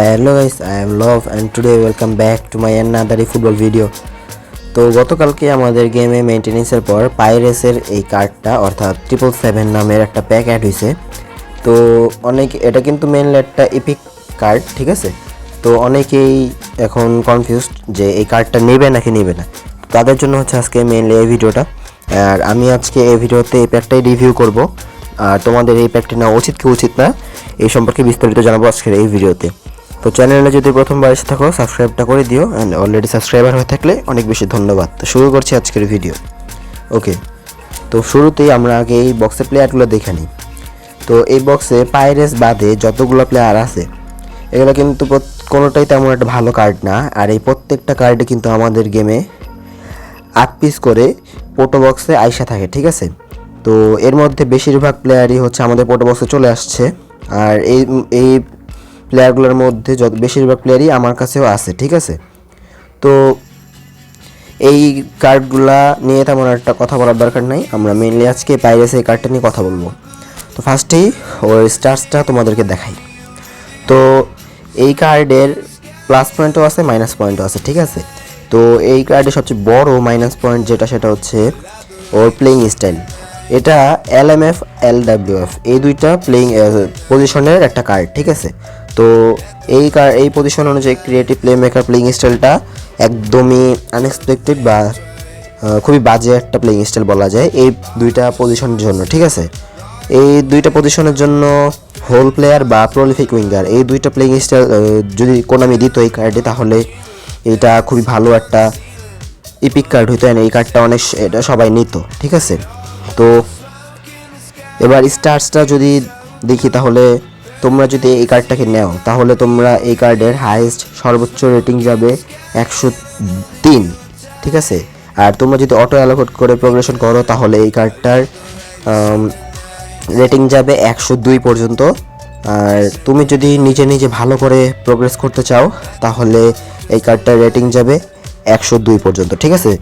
Hello guys I am Lav and today welcome back to my another football video তো গতকালকে আমাদের গেমে মেনটেনেন্সের পর পাইরেসের এই কার্ডটা অর্থাৎ ট্রিপল সেভেন নামের একটা প্যাক অ্যাড হয়েছে তো অনেক, এটা কিন্তু মেনলি একটা ইপিক কার্ড ঠিক আছে? তো অনেকেই এখন কনফিউজড যে এই কার্ডটা নেবে নাকি নেবে না। তাদের জন্য হচ্ছে আজকে মেনলি এই ভিডিওটা আর আমি আজকে এই ভিডিওতে এই প্যাকটাই রিভিউ করব। আর তোমাদের এই প্যাকটি নেওয়া উচিত কি উচিত না, এই সম্পর্কে বিস্তারিত জানাব আজকের এই ভিডিওতে তো চ্যানেলে যদি প্রথমবার এসে থাকো, সাবস্ক্রাইবটা করে দিও অ্যান্ড অলরেডি সাবস্ক্রাইবার হয়ে থাকলে অনেক বেশি ধন্যবাদ। তো শুরু করছি আজকের ভিডিও ওকে তো শুরুতেই আমরা আগে এই বক্সের প্লেয়ারগুলো দেখে নিই। তো এই বক্সে পাইরেস বাদে যতগুলো প্লেয়ার আছে, এগুলো কিন্তু কোনোটাই তেমন একটা ভালো কার্ড না। আর এই প্রত্যেকটা কার্ডে কিন্তু আমাদের গেমে আট পিস করে পোটো বক্সে আইসা থাকে, ঠিক আছে? তো এর মধ্যে বেশিরভাগ প্লেয়ারই হচ্ছে আমাদের পোটো বক্সে চলে আসছে। আর এই এই প্লেয়ারগুলোর মধ্যে যত বেশিরভাগ প্লেয়ারই আমার কাছেও আছে, ঠিক আছে? তো এই কার্ডগুলা নিয়ে তেমন একটা কথা বলার দরকার নাই। আমরা মেনলি আজকে পাইরেস এই কার্ডটা নিয়ে কথা বলব। তো ফার্স্টেই ওর স্টার্সটা তোমাদেরকে দেখাই। তো এই কার্ডের প্লাস পয়েন্টও আছে মাইনাস পয়েন্টও আছে, ঠিক আছে? তো এই কার্ডের সবচেয়ে বড় মাইনাস পয়েন্ট যেটা, সেটা হচ্ছে ওর প্লেইং স্টাইল এটা L M F L W F এই দুইটা প্লেইং পজিশনের একটা কার্ড ঠিক আছে? তো এই কার এই পজিশন অনুযায়ী ক্রিয়েটিভ প্লে মেকার প্লেইং স্টাইলটা একদমই আনএক্সপেক্টেড বা খুবই বাজে একটা প্লেইং স্টাইল বলা যায় এই দুইটা পজিশনের জন্য, ঠিক আছে? এই দুইটা পজিশনের জন্য হোল প্লেয়ার বা প্রলিফিক উইঙ্গার এই দুইটা প্লেইং স্টাইল যদি কোনামি দিত এই কার্ডে তাহলে এটা খুবই ভালো একটা ইপিক কার্ড হইতো এই কার্ডটা অনেক, এটা সবাই নিত, ঠিক আছে? তো এবার স্টার্সটা যদি দেখি তাহলে তোমরা যদি এই কার্ডটাকে নেও, তাহলে তোমরা এই কার্ডের হাইয়েস্ট সর্বোচ্চ রেটিং যাবে একশো তিন, ঠিক আছে? আর তোমরা যদি অটো অ্যালোকেট করে প্রোগ্রেশন করো, তাহলে এই কার্ডটার রেটিং যাবে একশো দুই পর্যন্ত। আর তুমি যদি নিজে নিজে ভালো করে প্রোগ্রেস করতে চাও, তাহলে এই কার্ডটার রেটিং যাবে একশো দুই পর্যন্ত, ঠিক আছে?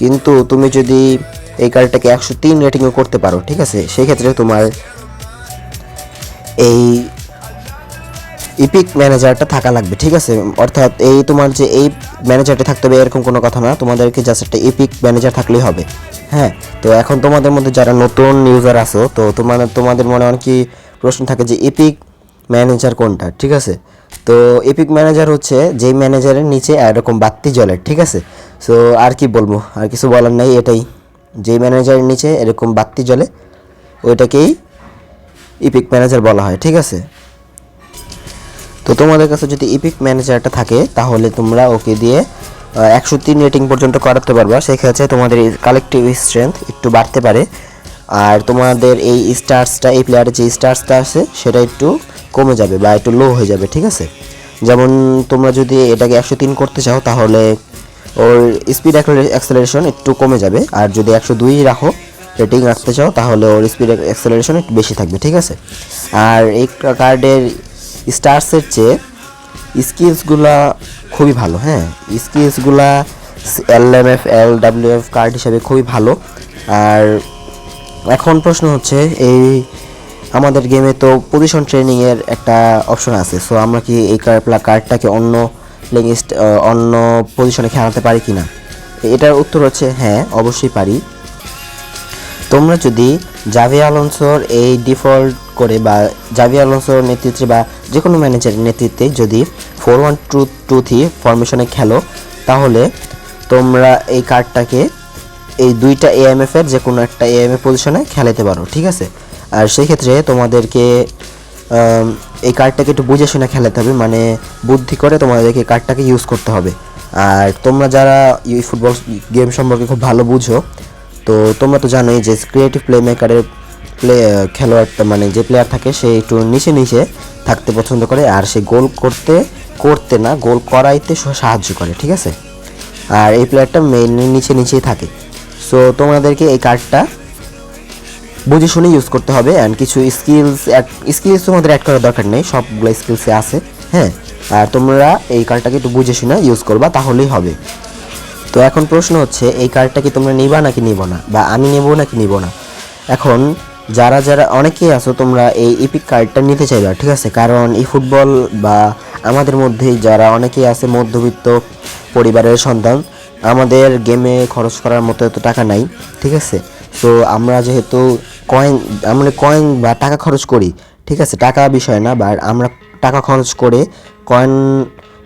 কিন্তু তুমি যদি এই কার্ডটাকে একশো তিন রেটিংও করতে পারো, ঠিক আছে? সেই ক্ষেত্রে তোমার এই ইপিক ম্যানেজারটা থাকা লাগবে, ঠিক আছে? অর্থাৎ এই তোমার যে এই ম্যানেজারটা থাকতে হবে এরকম কোনো কথা না, তোমাদেরকে জাস্ট একটা ইপিক ম্যানেজার থাকলেই হবে হ্যাঁ? তো এখন তোমাদের মধ্যে যারা নতুন ইউজার আছো, তো তোমাদের তোমাদের মনে অনেক প্রশ্ন থাকে যে ইপিক ম্যানেজার কোনটা, ঠিক আছে? তো এপিক ম্যানেজার হচ্ছে যেই ম্যানেজারের নিচে এরকম বাতি জ্বলে, ঠিক আছে? সো আর কি বলব, আর কিছু বলার নাই, এটাই। যেই ম্যানেজারের নিচে এরকম বাতি জ্বলে, ওইটাকেই ইপিক ম্যানেজার বলা হয়, ঠিক আছে? তো তোমাদের কাছে যদি ইপিক ম্যানেজারটা থাকে, তাহলে তোমরা ওকে দিয়ে একশো তিন রেটিং পর্যন্ত করাতে পারবা। সেক্ষেত্রে তোমাদের কালেকটিভ স্ট্রেংথ একটু বাড়তে পারে। আর তোমাদের এই স্টার্সটা এই প্লেয়ারের যে স্টার্সটা আছে, সেটা একটু কমে যাবে বা একটু লো হয়ে যাবে, ঠিক আছে? যেমন তোমরা যদি এটাকে একশো তিন করতে চাও, তাহলে ওর স্পিড অ্যাক্সেলারেশন একটু কমে যাবে। আর যদি একশো দুই রাখো রেটিং রাখতে চাও, তাহলে ওর স্পিড অ্যাক্সেলারেশন একটু বেশি থাকবে, ঠিক আছে? আর এই কার্ডের স্টার্সের চেয়ে স্কিলসগুলা খুবই ভালো হ্যাঁ? স্কিলসগুলা L M F L W F card হিসাবে খুবই ভালো। আর এখন প্রশ্ন হচ্ছে, এই আমাদের গেমে তো পজিশন ট্রেনিংয়ের একটা অপশন আছে। সো আমরা কি এই কার্ডটাকে অন্য প্লেইং অন্য পজিশনে খেলাতে পারি কি না এটার উত্তর হচ্ছে হ্যাঁ অবশ্যই পারি। তোমরা যদি জাভি আলোনসোর এই ডিফল্ট করে বা জাভি আলোনসোর নেতৃত্বে বা যে কোনো ম্যানেজারের নেতৃত্বে যদি four one two two three ফরমেশনে খেলো, তাহলে তোমরা এই কার্ডটাকে এই দুইটা এএমএফ এর যে কোনো একটা এএমএফ পজিশনে খেলাতে পারো, ঠিক আছে? আর সেই ক্ষেত্রে তোমাদেরকে এই কার্ডটাকে একটু বুঝে শুনে খেলাতে হবে মানে বুদ্ধি করে তোমাদেরকে কার্ডটাকে ইউজ করতে হবে। আর তোমরা যারা এই ফুটবল গেম সম্পর্কে খুব ভালো বুঝো, তো তোমরা তো জানোই যে ক্রিয়েটিভ প্লে মেকারের প্লে খেলোয়াড়টা মানে যে প্লেয়ার থাকে, সে একটু নিচে নিচে থাকতে পছন্দ করে আর সে গোল করতে করতে না, গোল করাইতে সাহায্য করে, ঠিক আছে? আর এই প্লেয়ারটা মেইনলি নিচে, নিচেই থাকে। সো তোমাদেরকে এই কার্ডটা বুঝে শুনে ইউজ করতে হবে অ্যান্ড কিছু স্কিলস স্কিলস তোমাদের অ্যাড করার দরকার নেই, সবগুলো স্কিলসে আছে হ্যাঁ? আর তোমরা এই কার্ডটাকে একটু বুঝে শুনে ইউজ করবা, তাহলেই হবে। তো এখন প্রশ্ন হচ্ছে, এই কার্ডটা কি তোমরা নিবা নাকি নিব না? বা আমি নেব নাকি নিব না? এখন যারা যারা অনেকেই আছো, তোমরা এই ইপিক কার্ডটা নিতে চাইবা, ঠিক আছে? কারণ এই ফুটবল বা আমাদের মধ্যেই যারা অনেকেই আছে, মধ্যবিত্ত পরিবারের সন্তান, আমাদের গেমে খরচ করার মতো এত টাকা নাই, ঠিক আছে? তো আমরা যেহেতু কয়েন আমরা কয়েন বা টাকা খরচ করি, ঠিক আছে? টাকা বিষয় না বা আমরা টাকা খরচ করে কয়েন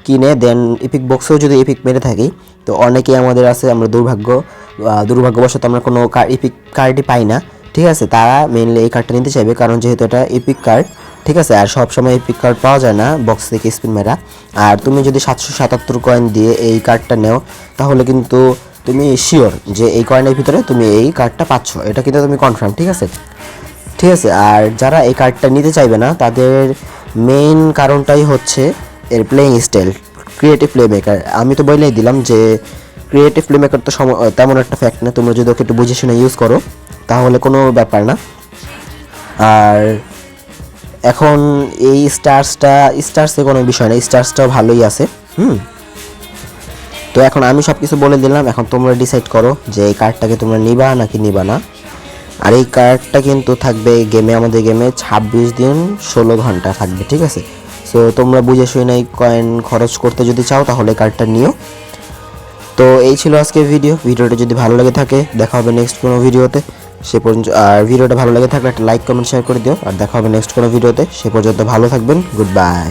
কিনে দেন ইপিক বক্সেও যদি ইপিক মেরে থাকি, তো অনেকেই আমাদের আছে, আমরা দুর্ভাগ্য দুর্ভাগ্যবশত আমরা কোনো ইপিক কার্ডই পাই না। ঠিক আছে, তারা মেনলি এই কার্ডটা নিতে চাইবে, কারণ যেহেতু এটা ইপিক কার্ড ঠিক আছে, আর সব সময় ইপিক কার্ড পাওয়া যায় না বক্স থেকে স্পিন মেরা। আর তুমি যদি সাতশো সাতাত্তর কয়েন দিয়ে এই কার্ডটা নেও, তাহলে কিন্তু তুমি শিওর যে এই কয়েনের ভিতরে তুমি এই কার্ডটা পাচ্ছ। এটা কিন্তু তুমি কনফার্ম ঠিক আছে? ঠিক আছে, আর যারা এই কার্ডটা নিতে চাইবে না, তাদের মেইন কারণটাই হচ্ছে এর playing style creative play maker আমি তো বলেই দিলাম যে ক্রিয়েটিভ প্লে মেকার তো তেমন একটা ফ্যাক্ট না, তোমরা যদি ওকে একটু বুঝে শুনে ইউজ করো। তাহলে কোনো ব্যাপার না। আর এখন এই স্টার্সটা, স্টার্সে কোনো বিষয় না, স্টার্সটাও ভালোই আছে, হুম। তো এখন আমি সব কিছু বলে দিলাম, এখন তোমরা ডিসাইড করো যে এই কার্ডটাকে তোমরা নিবা নাকি নিবা না। আর এই কার্ডটা কিন্তু থাকবে গেমে আমাদের গেমে ছাব্বিশ দিন ষোলো ঘণ্টা থাকবে, ঠিক আছে? সো তোমরা বুঝে শুনে এই কয়েন খরচ করতে যদি চাও, তাহলে কার্ডটা নিও। তো এই ছিল আজকে ভিডিও ভিডিওটা যদি ভালো লাগে থাকে, দেখা হবে নেক্সট কোনো ভিডিওতে সে পর্যন্ত আর ভিডিওটা ভালো লাগে থাকলে একটা লাইক কমেন্ট শেয়ার করে দিও। আর দেখা হবে নেক্সট কোনো ভিডিওতে। সে পর্যন্ত ভালো থাকবেন। Good bye